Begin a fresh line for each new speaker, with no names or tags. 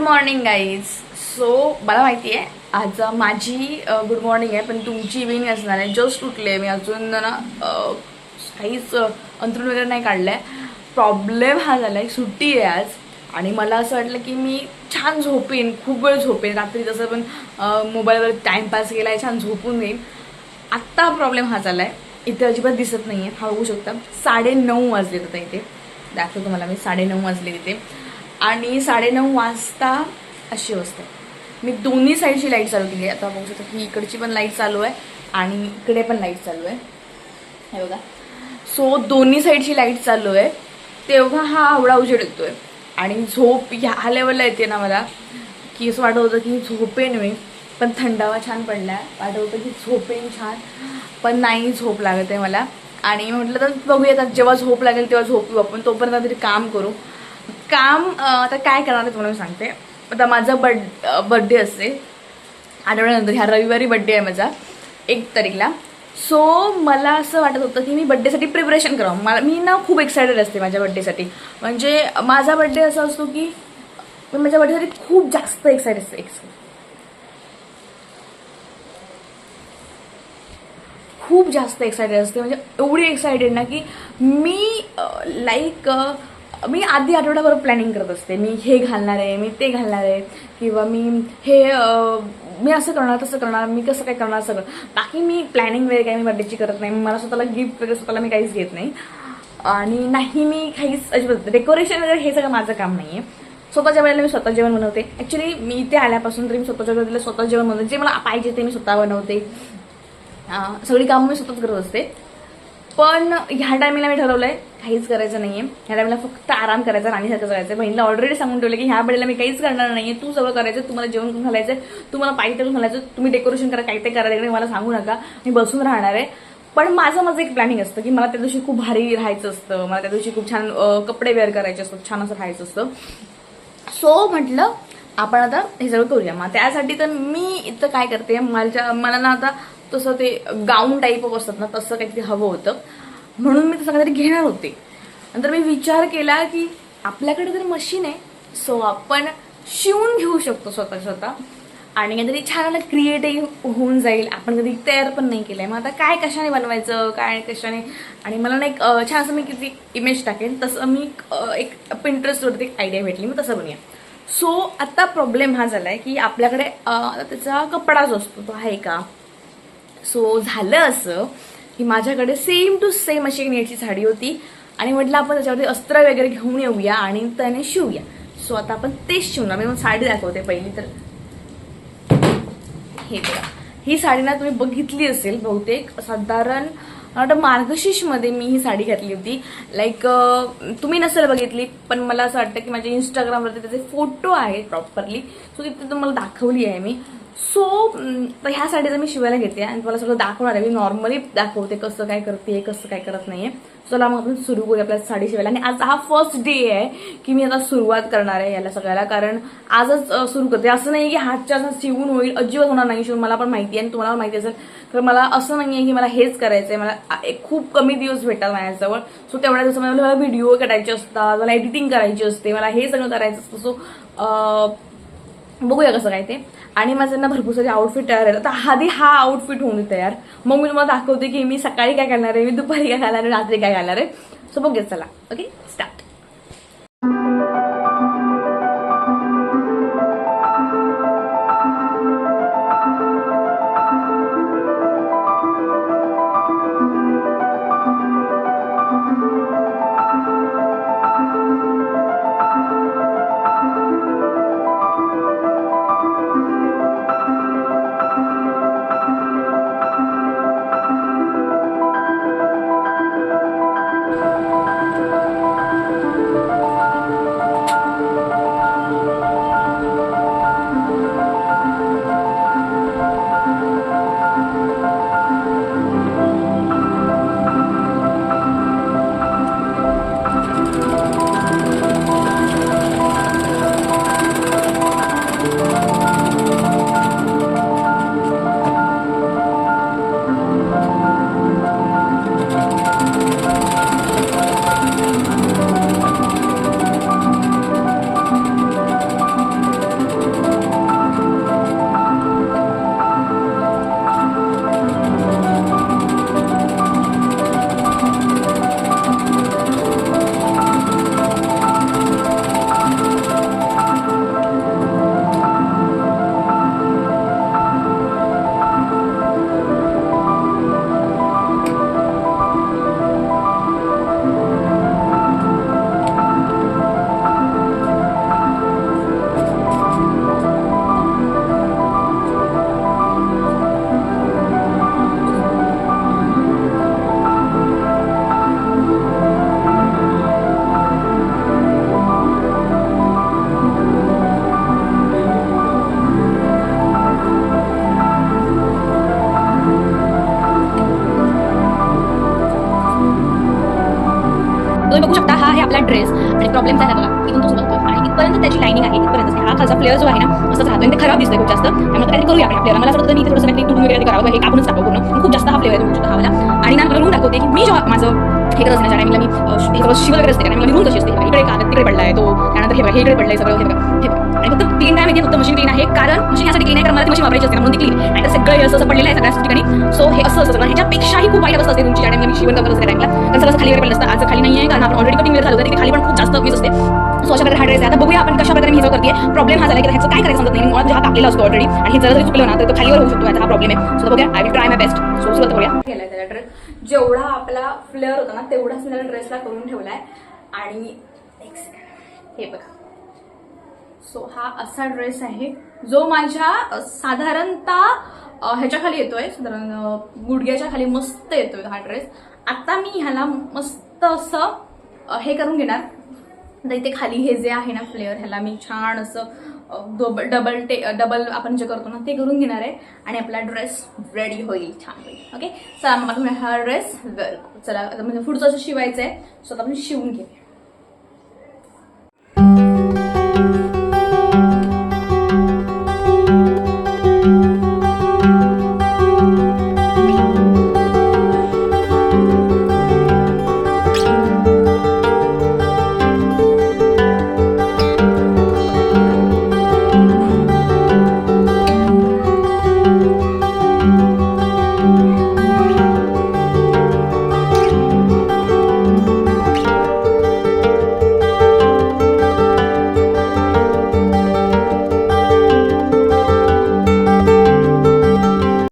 Morning guys so मला माहिती आहे आज माझी गुड मॉर्निंग आहे पण तुमची इव्हिनिंग असणार आहे. जस्ट उठले मी. अजून ना काहीच अंतरून वगैरे नाही काढलं आहे प्रॉब्लेम हा झाला आहे सुट्टी आहे आज. आणि मला असं वाटलं की मी छान झोपेन. खूप वेळ झोपेन. रात्री जसं पण मोबाईलवर टाईमपास केला आहे छान झोपून येईन आत्ता प्रॉब्लेम हा झाला आहे इथे अजिबात दिसत नाही आहे हा बघू शकता. साडे नऊ वाजले तर इथे. दाखवतो तुम्हाला मी. साडे नऊ वाजले तिथे आणि साडेनऊ वाजता अशी असते मी दोन्ही साईडची लाइट चालू केली आहे. आता बघू शकतो ही इकडची पण लाइट चालू आहे आणि इकडे पण लाइट चालू आहे. हे बघा. सो दोन्ही साईडची लाइट चालू आहे. तेव्हा हा आवडा उजेड येतोय आणि झोप ह्या लेवलला येते ना मला की असं वाटत होतं की झोपेन मी पण थंडावा छान पडला वाटत होतं की झोपेन छान पण नाही झोप लागत आहे मला. आणि म्हटलं तर बघूया जेव्हा झोप लागेल तेव्हा झोपू आपण. तोपर्यंत तरी काम करू. काम आता काय करणार आहे तुम्हाला मी सांगते. आता माझा बड बड्डे असते. आठवड्यानंतर ह्या रविवारी बड्डे आहे माझा एक तारीखला. सो मला असं वाटत होतं की मी बड्डेसाठी प्रिपरेशन करावं. मला मी ना खूप एक्सायटेड असते माझ्या बड्डेसाठी म्हणजे माझा बड्डे असा असतो की मी माझ्या बड्डेसाठी खूप जास्त एक्सायटेड असते. एक्साइट खूप जास्त एक्सायटेड असते. म्हणजे एवढी एक्सायटेड ना की मी लाईक मी आधी आठवड्याभर प्लॅनिंग करत असते. मी हे घालणार आहे मी ते घालणार आहे किंवा मी हे मी असं करणार तसं करणार मी कसं काय करणार सगळं. बाकी मी प्लॅनिंग वगैरे काही मी बड्डेची करत नाही. मला स्वतःला गिफ्ट वगैरे स्वतःला मी काहीच घेत नाही. आणि नाही मी काहीच अजिबात डेकोरेशन वगैरे हे सगळं माझं काम नाही आहे स्वतःच्या वेळेला मी स्वतः जेवण बनवते. ॲक्च्युली मी इथे आल्यापासून तरी मी स्वतःच्या वेळेला स्वतः जेवण बनवते. जे मला पाहिजे ते मी स्वतः बनवते. सगळी कामं मी स्वतःच करत असते. पण ह्या टायमिंगला मी ठरवलं आहे काहीच करायचं नाहीये. ह्या टाइमला फक्त आराम करायचा राणीसारखं करायचं बहिणीला ऑलरेडी सांगून ठेवलं की ह्या वेळेला मी काहीच करणार नाहीये. तू सगळं करायचं तुम्हाला जेवण करून घालायचं तुम्हाला पाहिजे करून घालायचं तुम्ही डेकोरेशन करा काही ते करायचं नाही मला सांगू नका. मी बसून राहणार आहे. पण माझं माझं एक प्लॅनिंग असतं की मला त्या दिवशी खूप भारी राहायचं असतं. मला त्या दिवशी खूप छान कपडे वेअर करायचे असतात छान असं राहायचं असतं. सो म्हटलं आपण आता हे सगळं करूया. मग त्यासाठी तर मी इथं काय करते माझ्या मला ना आता तसं ते गाऊन टाईप असतात ना तसं काहीतरी हवं होतं. म्हणून मी तसं काहीतरी घेणार होते. नंतर मी विचार केला की आपल्याकडे तर मशीन आहे सो आपण शिवून घेऊ शकतो स्वतः स्वतः. आणि काहीतरी छान क्रिएटिव्ह होऊन जाईल. आपण कधी तयार पण नाही केलं आहे मग आता काय कशाने बनवायचं काय कशाने? आणि मला ना एक छान असं मी किती इमेज टाकेन. तसं मी एक पिंटरेस्टवरती एक आयडिया भेटली. मग तसं बनूया. सो आता प्रॉब्लेम हा झाला आहे की आपल्याकडे त्याचा कपडा जो असतो. तो आहे का? सो झालं असं. की माझ्याकडे सेम टू सेम अशी नेटची साडी होती. आणि म्हटलं आपण त्याच्यावरती अस्त्र वगैरे घेऊन येऊया आणि त्याने शिवूया. सो आता आपण तेच शिवणार. मी मग साडी दाखवते पहिली तर. हे बघा. ही साडी ना तुम्ही बघितली असेल बहुतेक. साधारण मला वाटतं मार्गशीर्षमध्ये मी ही साडी घातली होती. लाईक तुम्ही नसेल बघितली पण मला असं वाटतं की माझ्या इंस्टाग्रामवरती त्याचे फोटो आहेत प्रॉपरली सो तिथे तुम्हाला दाखवली आहे मी. सो mm, तर ह्या साडीचं मी शिवायला घेते आणि तुम्हाला सगळं दाखवणार आहे. मी नॉर्मली दाखवते कसं काय करते कसं काय करत नाहीये. चला मग आपण सुरू करूया आपल्या साडी शिवायला. आणि आज हा फर्स्ट डे आहे की मी आता सुरुवात करणार आहे याला सगळ्याला. कारण आजच सुरू करते. असं नाही की हातच्या असं शिवून होईल अजिबात होणार नाही. शिवून मला पण माहिती आहे आणि तुम्हाला माहिती असेल. तर मला असं नाही आहे की मला हेच करायचं आहे मला एक खूप कमी दिवस भेटतात माझ्याजवळ. सो तेवढ्या दिवसामध्ये मला व्हिडिओ काढायचे असतात मला एडिटिंग करायची असते मला हे सगळं करायचं असतं. सो बघूया कसं काय ते. आणि माझं ना भरपूर सारे आउटफिट तयार आहेत. आता आधी हा आउटफिट होऊन तयार. मग मी तुम्हाला दाखवते की मी सकाळी काय घालणार आहे मी दुपारी काय घालणार आहे रात्री काय घालणार आहे. सो बघूया चला. ओके स्टार्ट तुम्ही बघू शकता हा
आहे आपला ड्रेस आणि प्रॉब्लेम झाला आहे बघा इथून तो सुरुवात होतो आणि इथपर्यंत त्याची लाईनिंग आहे. इथपर्यंत असते. हा खालचा फ्लेअर जो आहे ना असं राहतो ते खराब दिसतंय खूप जास्त. त्यामुळे काही करूया आपण आपल्याला मला असं मी इथे थोडंसं काहीतरी तुडून वगैरे करावं हे कापूनच टाकू पूर्ण. खूप जास्त हा फ्लेवर आहे तुमच्या हवाला आणि ना मला म्हणून दाखवते की मी जेव्हा माझं हे करत असते ज्या मी अं, वगैरे असते मला रूम कशी असते. इकडे का तिकडे पडलाय तो. त्यानंतर हे हे इकडे पडलंय सगळं हे हे बघा. आणि फक्त क्लीन नाही माहिती फक्त मशीन क्लीन आहे. कारण मशीन यासाठी क्लीन आहे कारण मला ती मशीन वापरायची असते म्हणून ती क्लीन आणि सगळं असं पडलेलं आहे सगळ्याच ठिकाणी. सो हे असं असं ह्याच्यापेक्षाही खूप वाईट अवस्था असते तुमची ज्या टाइमला मी शिवण करत असते टाइमला कारण सगळं खाली वगैरे पडलं असतं. आज खाली नाही आहे कारण आपण ऑलरेडी कटिंग वेळ झालं होतं. तिथे खाली पण खूप जास्त वीज असते. सो अशा प्रकारे हा ड्रेस आहे. आता बघूया आपण कशा प्रकारे मी हे करते प्रॉब्लेम हा झाला की ह्याचं काय करायचं समजत नाही. मुळात हा कापलेला असतो ऑलरेडी आणि हे जरा जरी चुकलं ना तर तो खालीवर होऊ शकतो. हा प्रॉब्लेम आहे. सो बघूया. I will try my best so सुरुवात
बघूया ड्रेस जेवढा आपला फ्लेअर होता ना तेवढाच मी ड्रेसला करून ठेवलाय. आणि हे बघा. सो हा असा ड्रेस आहे जो माझ्या साधारणतः ह्याच्याखाली ह्याच्या खाली येतोय. साधारण अ, गुडघ्याच्या खाली मस्त येतोय हा ड्रेस आता मी ह्याला मस्त असं हे करून घेणार. तर इथे खाली हे जे आहे ना फ्लेअर ह्याला मी छान असं डबल डबल टे डबल आपण जे करतो ना ते करून घेणार आहे. आणि आपला ड्रेस रेडी होईल छान होईल. ओके चला मग हा ड्रेस चला म्हणजे पुढचं असं शिवायचं आहे सो आता आपण शिवून घेऊया.